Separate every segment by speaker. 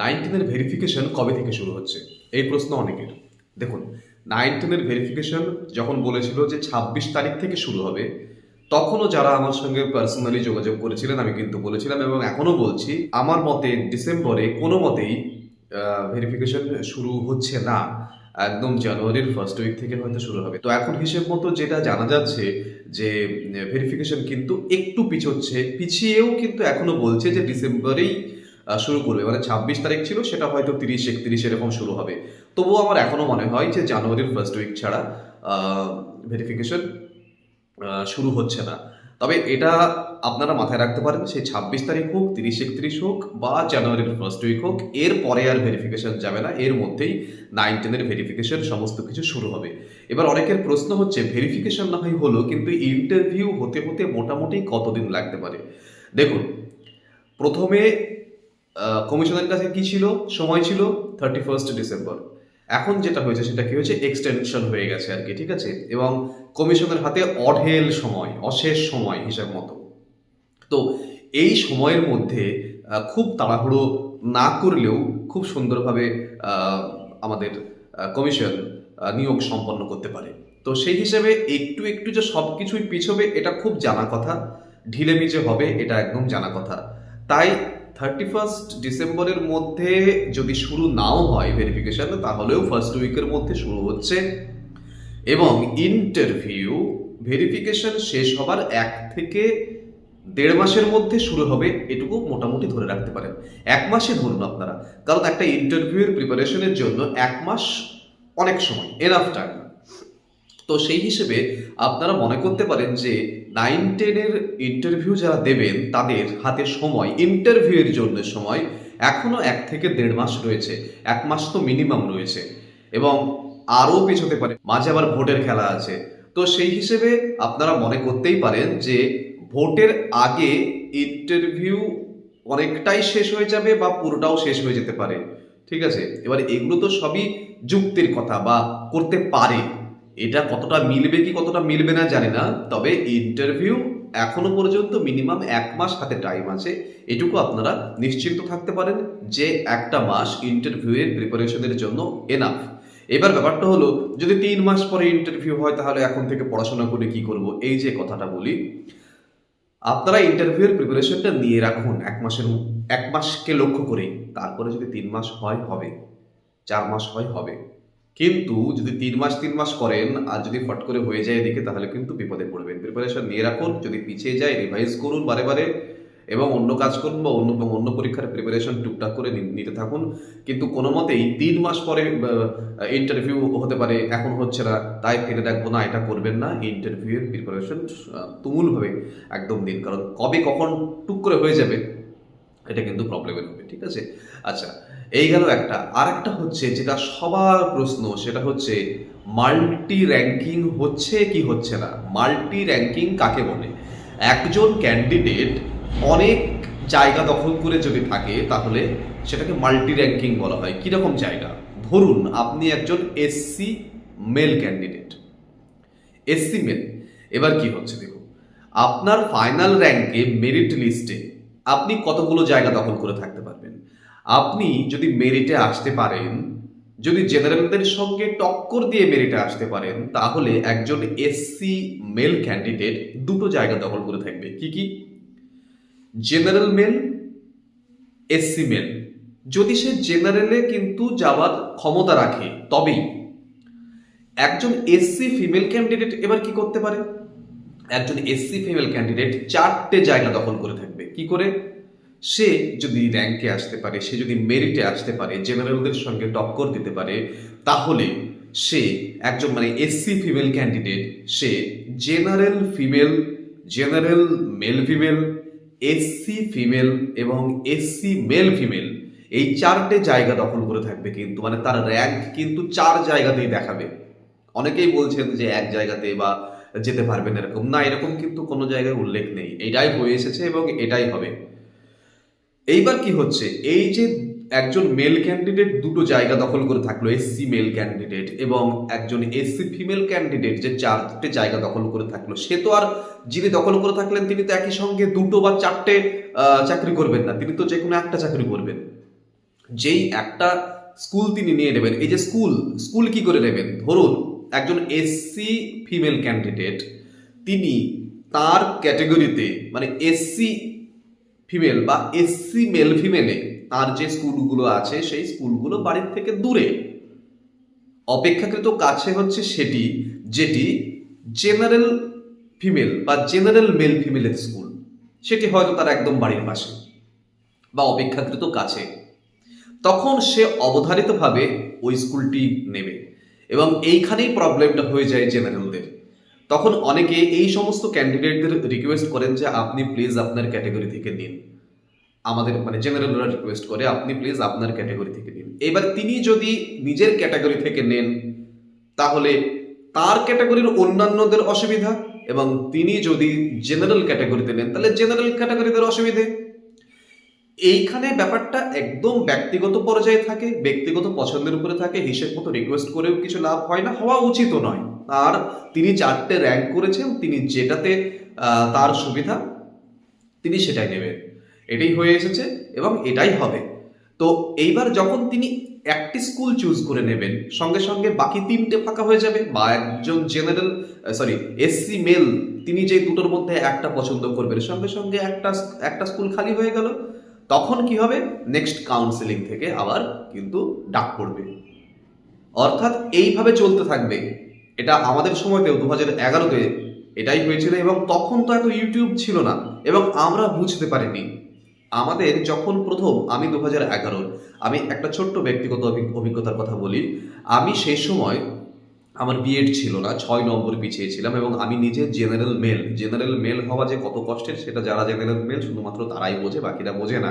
Speaker 1: নাইনটিনের verification কবে থেকে শুরু হচ্ছে? এই প্রশ্ন অনেকের। দেখুন, নাইনটিনের ভেরিফিকেশন যখন বলেছিল যে ছাব্বিশ তারিখ থেকে শুরু হবে, তখনও যারা আমার সঙ্গে পার্সোনালি যোগাযোগ করেছিলেন, আমি কিন্তু বলেছিলাম এবং এখনও বলছি, আমার মতে ডিসেম্বরে কোনো মতেই ভেরিফিকেশন শুরু হচ্ছে না। একদম জানুয়ারির ফার্স্ট উইক থেকে হয়তো শুরু হবে। তো এখন হিসেব মতো যেটা জানা যাচ্ছে যে ভেরিফিকেশন কিন্তু একটু পিছোচ্ছে, পিছিয়েও কিন্তু এখনও বলছে যে ডিসেম্বরেই শুরু করবে। মানে ছাব্বিশ তারিখ ছিল, সেটা হয়তো তিরিশ, একত্রিশ এরকম শুরু হবে। তবুও আমার এখনও মনে হয় যে জানুয়ারির ফার্স্ট উইক ছাড়া ভেরিফিকেশন শুরু হচ্ছে না। তবে এটা আপনারা মাথায় রাখতে পারেন, সেই ছাব্বিশ তারিখ হোক, তিরিশ, একত্রিশ হোক, বা জানুয়ারির ফার্স্ট উইক হোক, এর পরে আর ভেরিফিকেশন যাবে না। এর মধ্যেই নাইন টেনের ভেরিফিকেশন সমস্ত কিছু শুরু হবে। এবার অনেকের প্রশ্ন হচ্ছে ভেরিফিকেশন না হয় হলো, কিন্তু ইন্টারভিউ হতে হতে মোটামুটি কতদিন লাগতে পারে? দেখুন, প্রথমে কমিশনের কাছে কি ছিল? সময় ছিল থার্টি ফার্স্ট ডিসেম্বর এখন যেটা হয়েছে সেটা কি হয়েছে? এক্সটেনশন হয়ে গেছে আর কি, ঠিক আছে? এবং কমিশনের হাতে অঢেল সময়, অশেষ সময় হিসাব মতো। তো এই সময়ের মধ্যে খুব তাড়াহুড়ো না করলেও খুব সুন্দরভাবে আমাদের কমিশন নিয়োগ সম্পন্ন করতে পারে। তো সেই হিসেবে একটু একটু যে সব কিছুই পিছবে, এটা খুব জানা কথা। ঢিলেমিচে হবে, এটা একদম জানা কথা। তাই থার্টি ফার্স্ট ডিসেম্বরের মধ্যে যদি শুরু নাও হয় ভেরিফিকেশন তাহলেও ফার্স্ট উইকের মধ্যে শুরু হচ্ছে। এবং ইন্টারভিউ ভেরিফিকেশন শেষ হবার এক থেকে দেড় মাসের মধ্যে শুরু হবে, এটুকু মোটামুটি ধরে রাখতে পারেন। এক মাসে ধরুন আপনারা, কারণ একটা ইন্টারভিউয়ের প্রিপারেশনের জন্য এক মাস অনেক সময় এনাফ টাইম তো সেই হিসেবে আপনারা মনে করতে পারেন যে নাইন টেনের ইন্টারভিউ যারা দেবেন, তাদের হাতে সময় ইন্টারভিউয়ের জন্য সময় এখনও এক থেকে দেড় মাস রয়েছে। এক মাস তো মিনিমাম রয়েছে। এবং আরও পেছোতে পারে। মাঝে আবার ভোটের খেলা আছে। তো সেই হিসেবে আপনারা মনে করতেই পারেন যে ভোটের আগে ইন্টারভিউ অনেকটাই শেষ হয়ে যাবে বা পুরোটাও শেষ হয়ে যেতে পারে। ঠিক আছে? এবার এগুলো তো সবই যুক্তির কথা বা করতে পারে। এটা কতটা মিলবে কি, কতটা মিলবে না জানি না, তবে ইন্টারভিউ এখনও পর্যন্ত মিনিমাম এক মাস হাতে টাইম আছে। এটুকু আপনারা নিশ্চিন্ত থাকতে পারেন যে একটা মাস ইন্টারভিউয়ের প্রিপারেশনের জন্য এনাফ এবার ব্যাপারটা হলো, যদি তিন মাস পরে ইন্টারভিউ হয়, তাহলে এখন থেকে পড়াশোনা করে কি করব? এই যে কথাটা বলি, আপনারা ইন্টারভিউয়ের প্রিপারেশনটা নিয়ে রাখুন এক মাসের এক মাসকে লক্ষ্য করে তারপরে যদি তিন মাস হয়, হবে। চার মাস হয়, হবে। কিন্তু যদি তিন মাস তিন মাস করেন আর যদি ফট করে হয়ে যায় এদিকে, তাহলে কিন্তু বিপদে পড়বেন। প্রিপারেশন নিয়ে রাখুন, যদি পিছিয়ে যায় রিভাইজ করুন বারে বারে এবং অন্য কাজ করুন বা অন্য অন্য পরীক্ষার প্রিপারেশন টুকটাক করে নিতে থাকুন। কিন্তু কোনো মতেই তিন মাস পরে ইন্টারভিউ হতে পারে, এখন হচ্ছে না, তাই ফেলে রাখব না, এটা করবেন না। ইন্টারভিউয়ের প্রিপারেশন তুমুলভাবে একদম দিন। কারণ কবে কখন টুক করে হয়ে যাবে এটা কিন্তু প্রবলেমের হবে, ঠিক আছে? আচ্ছা এই গেল একটা। আর একটা হচ্ছে যেটা সবার প্রশ্ন, সেটা হচ্ছে মাল্টি র্যাঙ্কিং হচ্ছে কি হচ্ছে না? মাল্টি র্যাঙ্কিং কাকে বলে? একজন ক্যান্ডিডেট অনেক জায়গা দখল করে যদি থাকে, তাহলে সেটাকে মাল্টি র্যাঙ্কিং বলা হয়। কীরকম জায়গা? ধরুন, আপনি একজন SC male candidate SC male এবার কি হচ্ছে দেখুন, আপনার ফাইনাল র্যাঙ্কে মেরিট লিস্টে আপনি কতগুলো জায়গা দখল করে থাকতে পারবেন? আপনি যদি মেরিটে আসতে পারেন, যদি জেনারেলদের সঙ্গে টক্কর দিয়ে মেরিটে আসতে পারেন, তাহলে একজন এসসি মেল ক্যান্ডিডেট দুটো জায়গা দখল করে থাকবে। কি কি? জেনারেল মেল এসসি মেল যদি সে জেনারেলে কিন্তু যাওয়ার ক্ষমতা রাখে, তবেই। একজন এসসি ফিমেল ক্যান্ডিডেট এবার কি করতে পারে? একজন এসসি ফিমেল ক্যান্ডিডেট চারটে জায়গা দখল করে থাকবে। কি করে? সে যদি র্যাঙ্কে আসতে পারে, সে যদি মেরিটে আসতে পারে জেনারেলদের সঙ্গে টক্কর দিতে পারে, তাহলে সে একজন মানে এসসি ফিমেল ক্যান্ডিডেট সে general female general male female SC female এবং এসসি মেল ফিমেল এই চারটে জায়গা দখল করে থাকবে কিন্তু মানে তার র্যাঙ্ক কিন্তু চার জায়গাতেই দেখাবে। অনেকেই বলছেন যে এক জায়গাতে বা যেতে পারবেন এরকম। না, এরকম কিন্তু কোনো জায়গায় উল্লেখ নেই। এটাই হয়ে এসেছে এবং এটাই হবে। এইবার কি হচ্ছে? এই যে একজন মেল ক্যান্ডিডেট দুটো জায়গা দখল করে থাকল এসসি মেল ক্যান্ডিডেট এবং একজন এসসি ফিমেল ক্যান্ডিডেট যে চারটে জায়গা দখল করে থাকল। সে তো আর যিনি দখল করে থাকলেন, তিনি তো একই সঙ্গে দুটো বা চারটে চাকরি করবেন না। তিনি তো যে কোনো একটা চাকরি করবেন। যেই একটা স্কুল তিনি নিয়ে নেবেন। এই যে স্কুল স্কুল কি করে নেবেন? ধরুন একজন এসসি ফিমেল ক্যান্ডিডেট তিনি তার ক্যাটেগরিতে মানে এসসি ফিমেল বা এসসি মেল ফিমেলে তার যে স্কুলগুলো আছে, সেই স্কুলগুলো বাড়ির থেকে দূরে। অপেক্ষাকৃত কাছে হচ্ছে সেটি, যেটি জেনারেল ফিমেল বা জেনারেল মেল ফিমেলের স্কুল। সেটি হয়তো তার একদম বাড়ির পাশে বা অপেক্ষাকৃত কাছে। তখন সে অবধারিতভাবে ওই স্কুলটি নেবে। এবং এইখানেই প্রবলেমটা হয়ে যায় জেনারেলদের তখন অনেকে এই সমস্ত ক্যান্ডিডেটদের রিকোয়েস্ট করেন যে, আপনি প্লিজ আপনার ক্যাটাগরি থেকে নিন। আমাদের মানে জেনারেলরা রিকোয়েস্ট করে, আপনি প্লিজ আপনার ক্যাটাগরি থেকে নিন। এবার তিনি যদি নিজের ক্যাটাগরি থেকে নেন, তাহলে তার ক্যাটাগরির অন্যান্যদের অসুবিধা এবং তিনি যদি জেনারেল ক্যাটাগরিতে নেন, তাহলে জেনারেল ক্যাটাগরিদের অসুবিধে। এইখানে ব্যাপারটা একদম ব্যক্তিগত পর্যায়ে থাকে, ব্যক্তিগত পছন্দের উপরে থাকে, হিসেব মতো রিকোয়েস্ট করেও কিছু লাভ হয় না, হওয়া উচিত নয়। আর তিনি চারটে র্যাঙ্ক করেছেন, তিনি যেটাতে তার সুবিধা, তিনি সেটাই নেবেন। এটাই হয়ে এসেছে এবং এটাই হবে। তো এইবার যখন তিনি একটি স্কুল চুজ করে নেবেন, সঙ্গে সঙ্গে বাকি তিনটে ফাঁকা হয়ে যাবে। বা একজন জেনারেল সরি এসসি মেল তিনি যে দুটোর মধ্যে একটা পছন্দ করবেন, সঙ্গে সঙ্গে একটা একটা স্কুল খালি হয়ে গেল। তখন কি হবে? নেক্সট কাউন্সেলিং থেকে আবার কিন্তু ডাক পড়বে। অর্থাৎ এইভাবে চলতে থাকবে। এটা আমাদের সময়তেও দু হাজার এগারোতে এটাই হয়েছিল এবং তখন তো এত ইউটিউব ছিল না এবং আমরা বুঝতে পারিনি। আমাদের যখন প্রথম আমি দু হাজার এগারোর, আমি একটা ছোট্ট ব্যক্তিগত অভিজ্ঞতার কথা বলি, আমি সেই সময় আমার বিএড ছিল না, ছয় নম্বর পিছিয়ে ছিলাম এবং আমি নিজে জেনারেল মেল জেনারেল মেল হওয়া যে কত কষ্টের, সেটা যারা জেনারেল মেল শুধুমাত্র তারাই বোঝে, বাকিরা বোঝে না।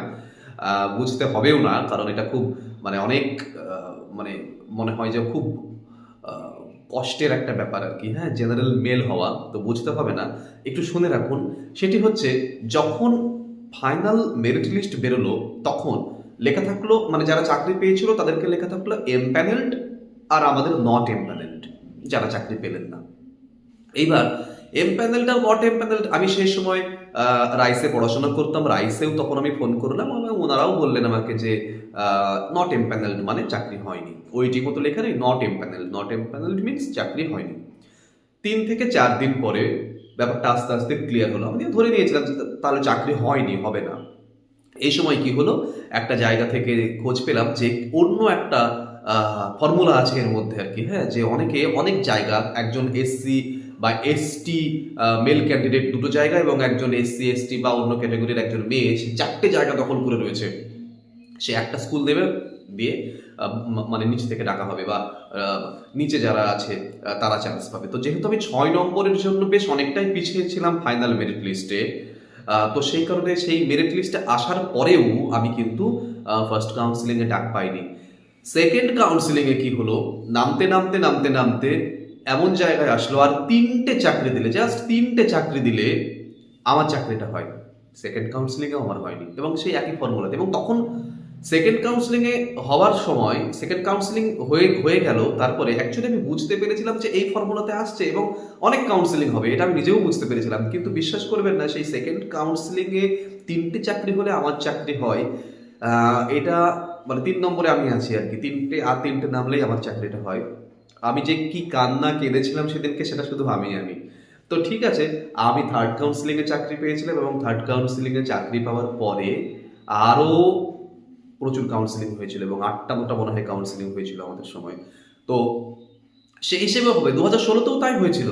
Speaker 1: বুঝতে হবেও না, কারণ এটা খুব মানে অনেক মানে মনে হয় যে খুব কষ্টের একটা ব্যাপার আর কি। হ্যাঁ জেনারেল মেল হওয়া তো বুঝতে হবে না। একটু শুনে রাখুন, সেটি হচ্ছে যখন ফাইনাল মেরিট লিস্ট বেরোলো, তখন লেখা থাকল মানে যারা চাকরি পেয়েছিল, তাদেরকে লেখা থাকল এমপ্যানেলড আর আমাদের নট এমপ্যানেলড যারা চাকরি পেলেন না। এইবার এম প্যানেলটা আর এম প্যানেল আমি সেই সময় রাইসে পড়াশোনা করতাম, রাইসেও তখন আমি ফোন করলাম এবং ওনারাও বললেন আমাকে যে নট এমপ্যানেলড মানে চাকরি হয়নি। ওইটি মতো লেখা নেই not empanel not empanelled means চাকরি হয়নি। তিন থেকে চার দিন পরে ব্যাপারটা আস্তে আস্তে ক্লিয়ার হলো। আমি ধরে নিয়েছিলাম যে, তাহলে চাকরি হয়নি, হবে না। এই সময় কি হলো? একটা জায়গা থেকে খোঁজ পেলাম যে, অন্য একটা ফর্মুলা আছে এর মধ্যে আর কি হ্যাঁ? যে অনেকে, অনেক জায়গা, একজন এসসি বা এসটি মেল ক্যান্ডিডেট দুটো জায়গা এবং একজন এসসি এসটি বা অন্য ক্যাটাগরির একজন মেয়ে সে চারটে জায়গা দখল করে রয়েছে। সে একটা স্কুল দেবে, দিয়ে মানে নিচ থেকে ডাকা হবে বা নিচে যারা আছে তারা চান্স পাবে। তো যেহেতু আমি ছয় নম্বরের জন্য বেশ অনেকটাই পিছিয়ে ছিলাম ফাইনাল মেরিট লিস্টে তো সেই কারণে সেই মেরিট লিস্টে আসার পরেও আমি কিন্তু ফার্স্ট কাউন্সিলিংয়ে ডাক পাইনি। সেকেন্ড কাউন্সিলিংয়ে কি হলো? নামতে নামতে নামতে নামতে এমন জায়গায় আসলো আর তিনটে চাকরি দিলে জাস্ট তিনটে চাকরি দিলে আমার চাকরিটা হয়। সেকেন্ড কাউন্সিলিংয়ে আমার হয়নি এবং সেই একই ফর্মুলাতে এবং তখন সেকেন্ড কাউন্সিলিংয়ে হওয়ার সময় সেকেন্ড কাউন্সিলিং হয়ে হয়ে গেল, তারপরে অ্যাকচুয়ালি আমি বুঝতে পেরেছিলাম যে এই ফর্মুলাতে আসছে এবং অনেক কাউন্সিলিং হবে, এটা আমি নিজেও বুঝতে পেরেছিলাম। কিন্তু বিশ্বাস করবেন না, সেই সেকেন্ড কাউন্সিলিংয়ে তিনটে চাকরি হলে আমার চাকরি হয় এটা মানে তিন নম্বরে আমি আছি আর কি। তিনটে, আর তিনটে নামলেই আমার চাকরিটা হয়। আমি যে কি কান্না কেঁদেছিলাম সেদিনকে সেটা শুধু আমি আমি। তো ঠিক আছে, আমি থার্ড কাউন্সিলিংয়ে চাকরি পেয়েছিলাম এবং থার্ড কাউন্সিলিংয়ে চাকরি পাওয়ার পরে আরও প্রচুর কাউন্সিলিং হয়েছিল এবং আটটা মোটা মনে হয় কাউন্সিলিং হয়েছিল আমাদের সময়। তো সেই হিসেবে হবে। দু হাজার ষোলোতেও তাই হয়েছিল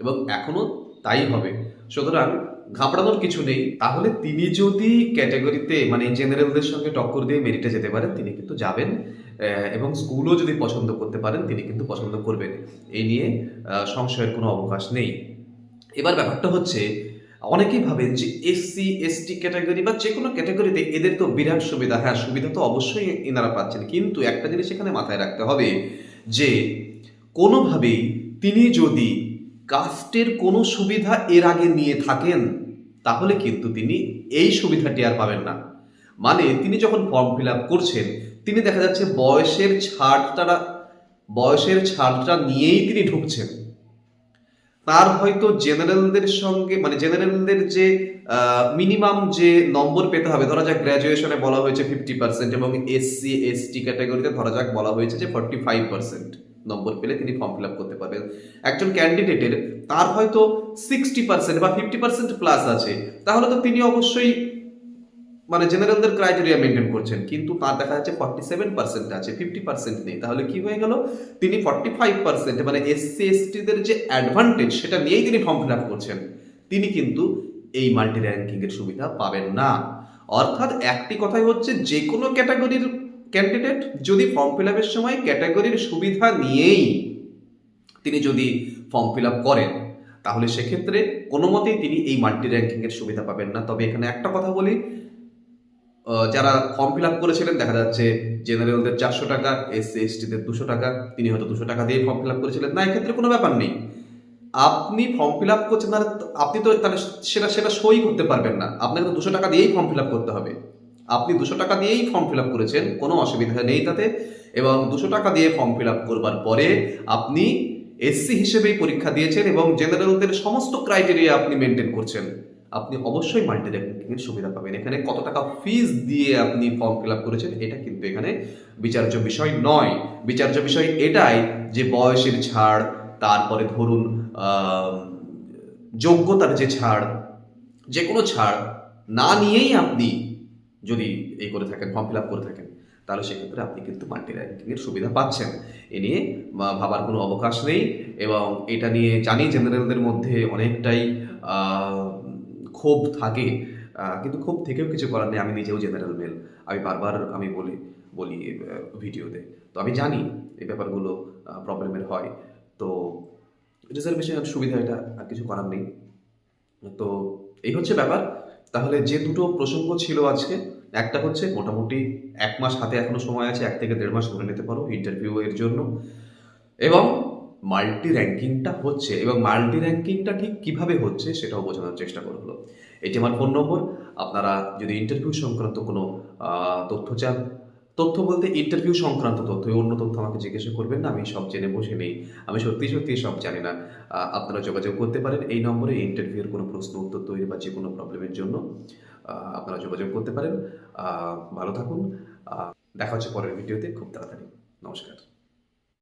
Speaker 1: এবং এখনও তাই হবে। সুতরাং ঘাবড়ানোর কিছু নেই, তাহলে তিনি যদি ক্যাটাগরিতে মানে জেনারেলদের সঙ্গে টক্কর দিয়ে মেরিটে যেতে পারেন, তিনি কিন্তু যাবেন এবং স্কুলও যদি পছন্দ করতে পারেন, তিনি কিন্তু পছন্দ করবেন। এই নিয়ে সংশয়ের কোনো অবকাশ নেই। এবার ব্যাপারটা হচ্ছে, অনেকেই ভাবেন যে এসসি এসটি ক্যাটাগরি বা যে কোনো ক্যাটাগরিতে এদের তো বিরাট সুবিধা হ্যাঁ সুবিধা তো অবশ্যই এনারা পাচ্ছেন, কিন্তু একটা জিনিস এখানে মাথায় রাখতে হবে যে কোনোভাবেই তিনি যদি কাস্টের কোনো সুবিধা এর আগে নিয়ে থাকেন, তাহলে কিন্তু তিনি এই সুবিধাটি আর পাবেন না। মানে তিনি যখন ফর্ম ফিল আপ করছেন, তিনি দেখা যাচ্ছে বয়সের ছাড়টা বয়সের ছাড়টা নিয়েই তিনি ঢুকছেন। তার হয়তো জেনারেলদের সঙ্গে মানে জেনারেলদের যে মিনিমাম যে নম্বর পেতে হবে, ধরা যাক গ্র্যাজুয়েশনে বলা হয়েছে ফিফটি পার্সেন্ট এবং এসসি এসটি ক্যাটাগরিতে ধরা যাক বলা হয়েছে যে ফর্টি ফাইভ পার্সেন্ট নম্বর পেলে তিনি ফর্ম ফিল করতে পারবেন। একজন ক্যান্ডিডেটের তার হয়তো সিক্সটি পার্সেন্ট বা ফিফটি পার্সেন্ট প্লাস আছে, তাহলে তো তিনি অবশ্যই মানে জেনারেলদের ক্রাইটেরিয়া মেনটেন করছেন। কিন্তু তার দেখা যাচ্ছে ফর্টি সেভেন পার্সেন্ট আছে ফিফটি পার্সেন্ট নেই। তাহলে কি হয়ে গেল? তিনি ফর্টি ফাইভ পার্সেন্ট মানে এসসি এসটিদের যে অ্যাডভান্টেজ সেটা নিয়েই তিনি ফর্ম ফিল করছেন। তিনি কিন্তু এই মাল্টি র্যাঙ্কিং এর সুবিধা পাবেন না। অর্থাৎ একটি কথাই হচ্ছে যে কোনো ক্যাটাগরির ক্যান্ডিডেট যদি ফর্ম ফিল আপের সময় ক্যাটাগরির সুবিধা নিয়েই তিনি যদি ফর্ম ফিল আপ করেন, তাহলে সেক্ষেত্রে কোনো মতেই তিনি এই মাল্টি র্যাঙ্কিং এর সুবিধা পাবেন না। তবে এখানে একটা কথা বলি যারা ফর্ম ফিল আপ করেছিলেন, দেখা যাচ্ছে জেনারেলদের চারশো টাকা এসসি এসটিদের দুশো টাকা, তিনি হয়তো দুশো টাকা দিয়ে ফর্ম ফিল আপ করেছিলেন। না, এক্ষেত্রে কোনো ব্যাপার নেই। আপনি ফর্ম ফিল আপ করছেন, তাহলে আপনি তো তাহলে সেটা সেটা সই করতে পারবেন না। আপনাকে তো দুশো টাকা দিয়েই ফর্ম ফিল আপ করতে হবে। আপনি দুশো টাকা দিয়েই ফর্ম ফিল আপ করেছেন, কোনো অসুবিধা নেই তাতে। এবং দুশো টাকা দিয়ে ফর্ম ফিল আপ করবার পরে আপনি এসসি হিসেবেই পরীক্ষা দিয়েছেন এবং জেনারেলদের সমস্ত ক্রাইটেরিয়া আপনি মেনটেন করছেন। আপনি অবশ্যই মাল্টি র্যাঙ্কিংয়ের সুবিধা পাবেন। এখানে কত টাকা ফিজ দিয়ে আপনি ফর্ম ফিল আপ করেছেন, এটা কিন্তু এখানে বিচার্য বিষয় নয়। বিচার্য বিষয় এটাই যে বয়সের ছাড়, তারপরে ধরুন যোগ্যতার যে ছাড় যে কোনো ছাড় না নিয়েই আপনি যদি এই করে থাকেন ফর্ম ফিল আপ করে থাকেন, তাহলে সেক্ষেত্রে আপনি কিন্তু মাল্টি র্যাঙ্কিংয়ের সুবিধা পাচ্ছেন। এ নিয়ে ভাবার কোনো অবকাশ নেই এবং এটা নিয়ে জানি জেনারেলদের মধ্যে অনেকটাই ক্ষোভ থাকে। কিন্তু ক্ষোভ থেকেও কিছু করার নেই। আমি নিজেও জেনারেল মেল। আমি বারবার আমি বলি বলি ভিডিওতে। তো আমি জানি এই ব্যাপারগুলো প্রবলেমের হয়। তো রিজার্ভেশনের সুবিধা এটা, আর কিছু করার নেই। তো এই হচ্ছে ব্যাপার। তাহলে যে দুটো প্রসঙ্গ ছিল আজকে একটা হচ্ছে মোটামুটি এক মাস হাতে এখনও সময় আছে, এক থেকে দেড় মাস ধরে নিতে পারো ইন্টারভিউ এর জন্য। এবং মাল্টি র্যাঙ্কিংটা হচ্ছে, এবং মাল্টি র্যাঙ্কিংটা ঠিক কীভাবে হচ্ছে সেটাও বোঝানোর চেষ্টা করা হলো। এটি আমার ফোন নম্বর আপনারা যদি ইন্টারভিউ সংক্রান্ত কোনো তথ্য চান, তথ্য বলতে ইন্টারভিউ সংক্রান্ত তথ্য অন্য তথ্য আমাকে জিজ্ঞাসা করবেন না, আমি সব জেনে বসে নেই। আমি সত্যি সত্যি সব জানি না। আপনারা যোগাযোগ করতে পারেন, এই নম্বরে ইন্টারভিউর কোনো প্রশ্ন, উত্তর তৈরি বা যে কোনো প্রবলেমের জন্য। আপনারা যোগাযোগ করতে পারেন। ভালো থাকুন। দেখা হচ্ছে পরের ভিডিওতে। খুব তাড়াতাড়ি। নমস্কার।